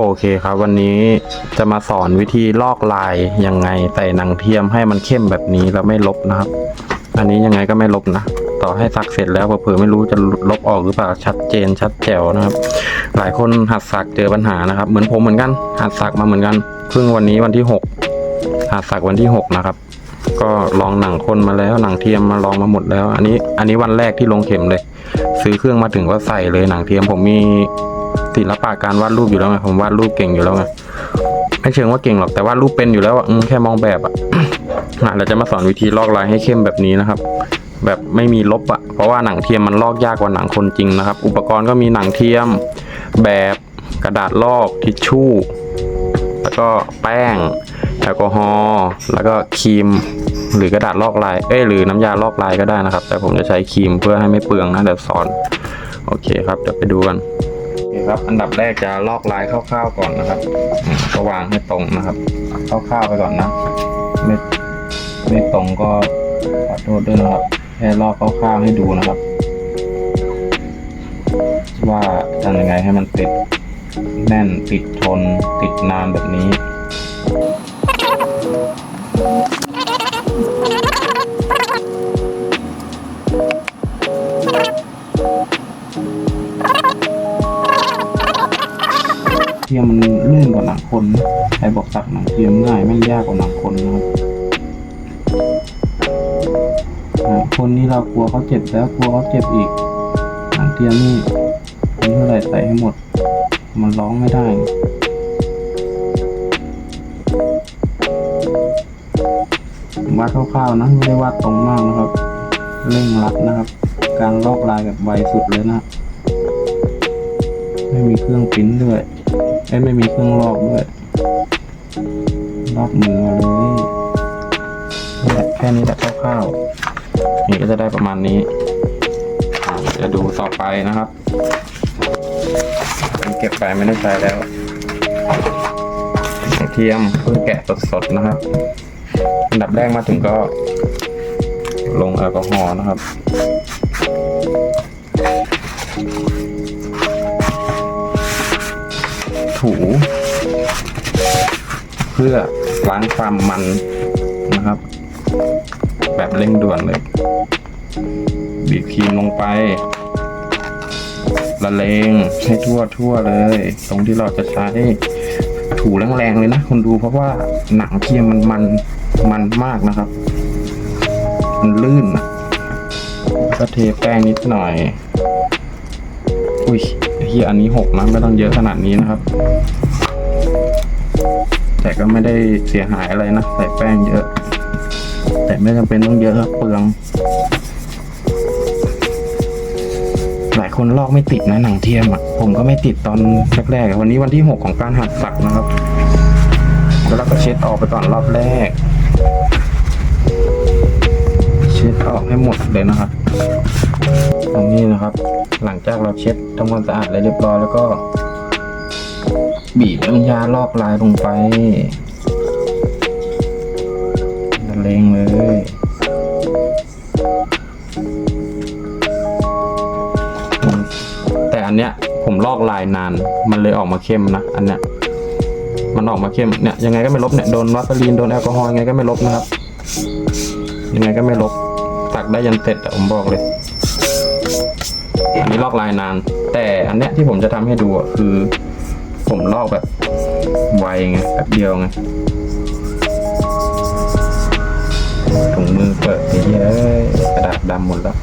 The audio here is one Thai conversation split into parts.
โอเคครับ วันนี้จะมาสอนวิธีลอกลายยังไงใส่หนังเทียมให้มันเข้มแบบนี้แล้วไม่ลบนะครับ อันนี้ยังไงก็ไม่ลบนะ ต่อให้สักเสร็จแล้วเผื่อไม่รู้จะลบออกหรือเปล่าชัดเจนชัดแจ๋วนะครับ หลายคนหัดสักเจอปัญหานะครับ เหมือนผมเหมือนกันหัดสักมาเหมือนกันเพิ่งวันนี้วันที่หกหัดสักวันที่หกนะครับ ก็ลองหนังคนมาแล้วหนังเทียมมาลองมาหมดแล้ว อันนี้อันนี้วันแรกที่ลงเข็มเลย ซื้อเครื่องมาถึงก็ใส่เลยหนังเทียมผมมี ศิลปะการวาดรูปอยู่แล้วไงผมวาดรูปเก่งอยู่แล้วไงไม่เชิงว่าเก่งหรอกแต่วาดรูปเป็นอยู่แล้วอะแค่มองแบบอะอะเราจะมาสอนวิธีลอกลายให้เข้มแบบนี้นะครับ แบบไม่มีลบอะเพราะว่าหนังเทียมมันลอกยากกว่าหนังคนจริงนะครับ อุปกรณ์ก็มีหนังเทียม แบบกระดาษลอกทิชชู่ แล้วก็แป้งแอลกอฮอล์แล้วก็ครีมหรือกระดาษลอกลาย เอ้ยหรือน้ำยาลอกลายก็ได้นะครับ แต่ผมจะใช้ครีมเพื่อให้ไม่เปลืองนะเดี๋ยวสอน โอเคครับเดี๋ยวไปดูกัน คครับอันดับแรกจะลอกลายคร่าวๆก่อนนะครับก็วางให้ตรงนะครับคร่าวๆไปก่อนนะ ไม่ไม่ตรงก็ขอโทษด้วยนะครับแค่ลอกคร่าวๆให้ดูนะครับ ว่าทำยังไงให้มันติดแน่นติดทนติดนานแบบนี้ ยมมันลื่นกว่าหนังคนใครบอกสักหนังเทียมง่ายแม่ยากกว่าหนังคนนะครับหนังคนนี่เรากลัวเขาเจ็บแล้วกลัวเขาเจ็บอีกหนังเทียมนี่เป็นเท่าไหร่ใส่ให้หมด มันร้องไม่ได้วาดคร่าวๆนะไม่ได้วาดตรงมากนะครับเร่งรัดนะครับ การลอกลายแบบไวสุดเลยนะ ไม่มีเครื่องปิ้นด้วย อ้ไม่มีเครื่องลอกด้วยลอกมือเลยนี่แหละแค่นี้แหละคร่าวๆนี่ก็จะได้ประมาณนี้จะดูต่อไปนะครับเก็บไปไม่ได้ใช้แล้วหนังเทียมเพิ่งแกะสดๆนะครับอันดับแรกมาถึงก็ ลงแอลกอฮอล์นะครับ ถู เพื่อล้างความมันนะครับ แบบเร่งด่วนเลย บีบครีมลงไป ละเลงให้ทั่วทั่วๆเลย ตรงที่เราจะใช้ถูแรงๆเลยนะคุณดูเพราะว่าหนังเทียมมันมันมันมากนะครับ มันลื่นนะก็เทแป้งนิดหน่อย อุ้ย เฮียอันนี้หกนะไม่ต้องเยอะขนาดนี้นะครับ แต่ก็ไม่ได้เสียหายอะไรนะใส่แป้งเยอะ แต่ไม่จำเป็นต้องเยอะครับเปลือง หลายคนลอกไม่ติดนะหนังเทียมอะผมก็ไม่ติดตอนแรกๆวันนี้วันที่หกของการหัดสักนะครับแล้วเราก็เช็ดออกไปก่อนรอบแรก เช็ดออกให้หมดเลยนะครับ ตรงนี้นะครับ หลังจากเราเช็ดทำความสะอาดอะไรเรียบร้อยแล้วก็ บีบน้ำยาลอกลายลงไปละเลงเลยแต่อันเนี้ยผมลอกลายนาน มันเลยออกมาเข้มนะ อันเนี้ยมันออกมาเข้มเนี่ยยังไงก็ไม่ลบเนี่ยโดนวัสลีนโดนแอลกอฮอล์ยังไงก็ไม่ลบนะครับ ยังไงก็ไม่ลบตักได้ยันเสร็จอะผมบอกเลย อันนี้ลอกลายนาน แต่อันเนี้ยที่ผมจะทำให้ดูอะคือ ผมลอกแบบไวไงแบบเดียวไงถุงมือเปิดไปเยอะกระดาษดำหมดแล้ว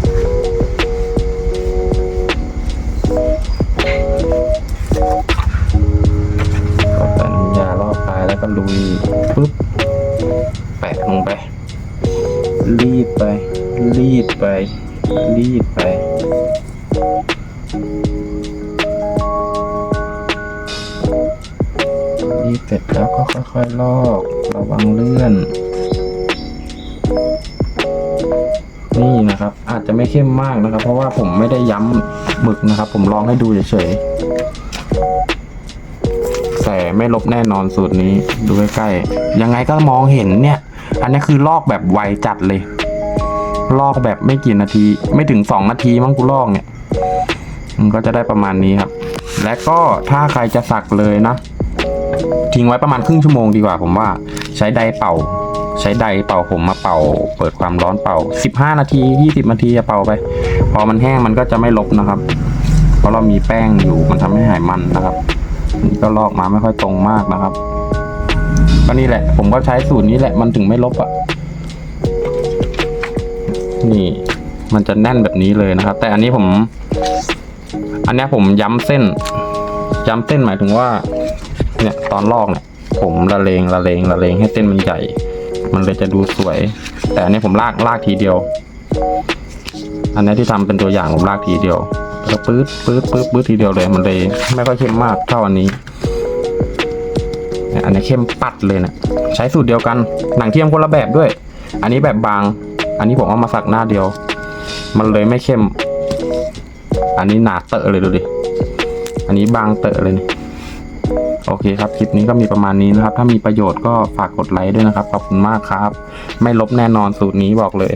ก็ใส่น้ำยาลอกลายแล้วก็ลุยปุ๊บแปะลงไป รีดไป รีดไป รีดไป รีเสร็จแล้วก็ค่อยๆลอกระวังเลื่อน นี่นะครับ อาจจะไม่เข้มมากนะครับ เพราะว่าผมไม่ได้ย้ำหมึกนะครับ ผมลองให้ดูเฉยๆแต่ไม่ลบแน่นอนสูตรนี้ดูใกล้ๆยังไงก็มองเห็นเนี่ย อันนี้คือลอกแบบไวจัดเลยลอกแบบไม่กี่นาที ไม่ถึงสองนาทีมั้งกูลอกเนี่ย มันก็จะได้ประมาณนี้ครับ และก็ถ้าใครจะสักเลยนะ ทิ้งไว้ประมาณครึ่งชั่วโมงดีกว่า ผมว่าใช้ไดเป่า ใช้ไดเป่าผมมาเป่า เปิดความร้อนเป่า 15 นาที 20 นาทีจะเป่าไป พอมันแห้งมันก็จะไม่ลบนะครับ เพราะเรามีแป้งอยู่มันทำให้หายมันนะครับนี่ก็ลอกมาไม่ค่อยตรงมากนะครับ ก็นี่แหละ ผมก็ใช้สูตรนี้แหละมันถึงไม่ลบอะ นี่ มันจะแน่นแบบนี้เลยนะครับ แต่อันนี้ผม อันนี้ผมย้ำเส้น ย้ำเส้นหมายถึงว่า เนี่ยตอนลอกเนี่ย ผมละเลงละเลงละเลงให้เส้นมันใหญ่ มันเลยจะดูสวย แต่อันนี้ผมลากลากทีเดียว อันนี้ที่ทำเป็นตัวอย่างผมลากทีเดียวแล้วปื๊ดปื๊ดปื๊ดปื๊ดทีเดียวเลยมันเลย ไม่ค่อยเข้มมากเท่าอันนี้อันนี้เข้มปัดเลยนะใช้สูตรเดียวกันหนังเทียมคนละแบบด้วย อันนี้แบบบาง อันนี้ผมเอามาสักหน้าเดียว มันเลยไม่เข้ม อันนี้หนาเตอะเลยดูดิ อันนี้บางเตอะเลยนี่โอเคครับ คลิปนี้ก็มีประมาณนี้นะครับ ถ้ามีประโยชน์ก็ฝากกดไลค์ด้วยนะครับ ขอบคุณมากครับ ไม่ลบแน่นอนสูตรนี้บอกเลย